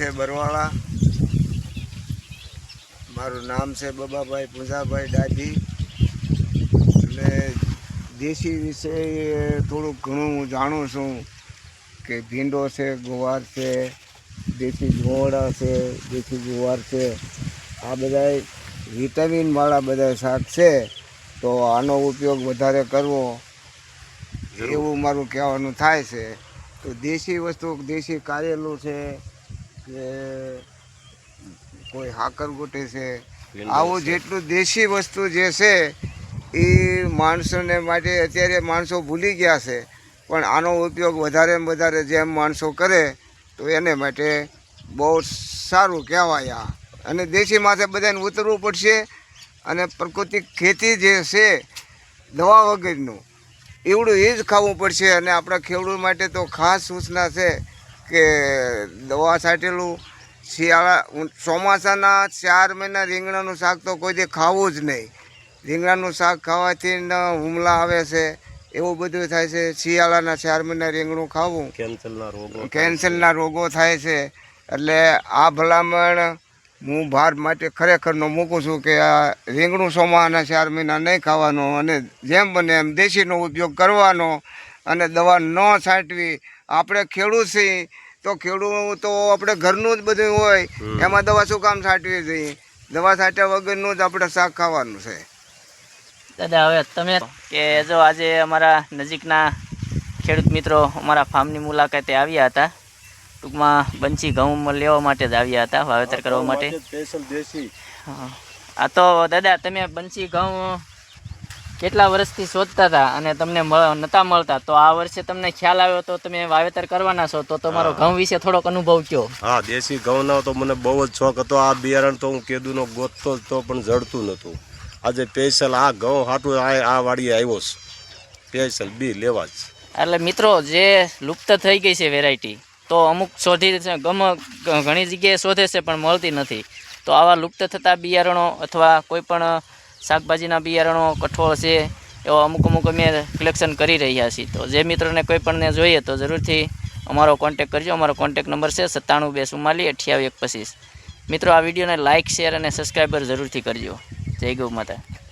છે બરવાળા. મારું નામ છે બબાભાઈ પૂંજાભાઈ દાદી. અને દેશી વિશે થોડુંક ઘણું હું જાણું છું કે ભીંડો છે ગુવાર છે દેશી ગોળા છે દેશી ગુવાર છે. આ બધા વિટામિનવાળા બધા શાક છે. તો આનો ઉપયોગ વધારે કરવો એવું મારું કહેવાનું થાય છે. તો દેશી વસ્તુ દેશી કારેલું છે કે કોઈ હાકર ગોટે છે. આવું જેટલું દેશી વસ્તુ જે છે એ માણસોને માટે અત્યારે માણસો ભૂલી ગયા છે. પણ આનો ઉપયોગ વધારે વધારે જેમ માણસો કરે તો એને માટે બહુ સારું કહેવાય આ. અને દેશી માથે બધાને ઉતરવું પડશે અને પ્રકૃતિક ખેતી જે છે દવા વગરનું એવડું એ જ ખાવું પડશે. અને આપણા ખેડૂત માટે તો ખાસ સૂચના છે કે દવા છાંટેલું શિયાળા ચોમાસાના ચાર મહિના રીંગણાનું શાક તો કોઈ દી ખાવું જ નહીં. રીંગણાનું શાક ખાવાથી હુમલા આવે છે એવું બધું થાય છે. શિયાળાના ચાર મહિના રીંગણું ખાવું કેન્સરના રોગો કેન્સરના રોગો થાય છે. એટલે આ ભલામણ હું ભાર માટે ખરેખરનો મૂકું છું કે આ રીંગણું સોમાના ચાર મહિના નહીં ખાવાનું અને જેમ બને એમ દેશીનો ઉપયોગ કરવાનો. અને દવા ન છાંટવી. આપણે ખેડૂત છીએ તો ખેડૂત તો આપણે ઘરનું જ બધું હોય. એમાં દવા શું કામ છાંટવી જોઈએ દવા છાંટ્યા વગરનું જ આપણે શાક ખાવાનું છે. દાદા હવે તમે કે જો આજે અમારા નજીકના ખેડૂત મિત્રો અમારા ફાર્મની મુલાકાતે આવ્યા હતા. ટૂંકમાં બંચી ઘઉં લેવા માટે જ આવ્યા હતા વાવેતર કરવા માટે. સ્પેશિયલ દેશી. હા. આ તો દાદા તમે બંચી ઘઉં કેટલા વર્ષથી શોધતા હતા અને તમને નતા મળતા તો આ વર્ષે તમને ખ્યાલ આવ્યો તો તમે વાવેતર કરવાના છો તો તમારો ઘઉં વિશે થોડોક અનુભવ કયો? હા દેશી ઘઉંનો તો મને બહુ જ શોખ હતો. આ બિયારણ તો હું કેદુનો ગોતતો તો પણ જડતું નહોતું. આજે સ્પેશિયલ આ ઘઉં હાટું આ આ વાડીએ આવ્યો છે. સ્પેશિયલ બી લેવા જ. એટલે મિત્રો જે લુપ્ત થઈ ગઈ છે વેરાયટી તો અમુક શોધી છે ગમ ઘણી જગ્યાએ શોધે છે પણ મળતી નથી. તો આવા લુપ્ત થતા બિયારણો અથવા કોઈ પણ શાકભાજીના બિયારણો કઠોળ છે, એવા અમુક અમુક અમે કલેક્શન કરી રહ્યા છીએ. તો જે મિત્રોને કોઈ પણને જોઈએ તો જરૂરથી અમારો કોન્ટેક કરજો. અમારો કોન્ટેક નંબર છે સત્તાણું બે ચુમ્માલીસ અઠ્યાવીસ એક પચીસ મિત્રો, આ વિડીયોને લાઇક શેર અને સબસ્ક્રાઈબર જરૂરથી કરજો. જય ગૌ માતા.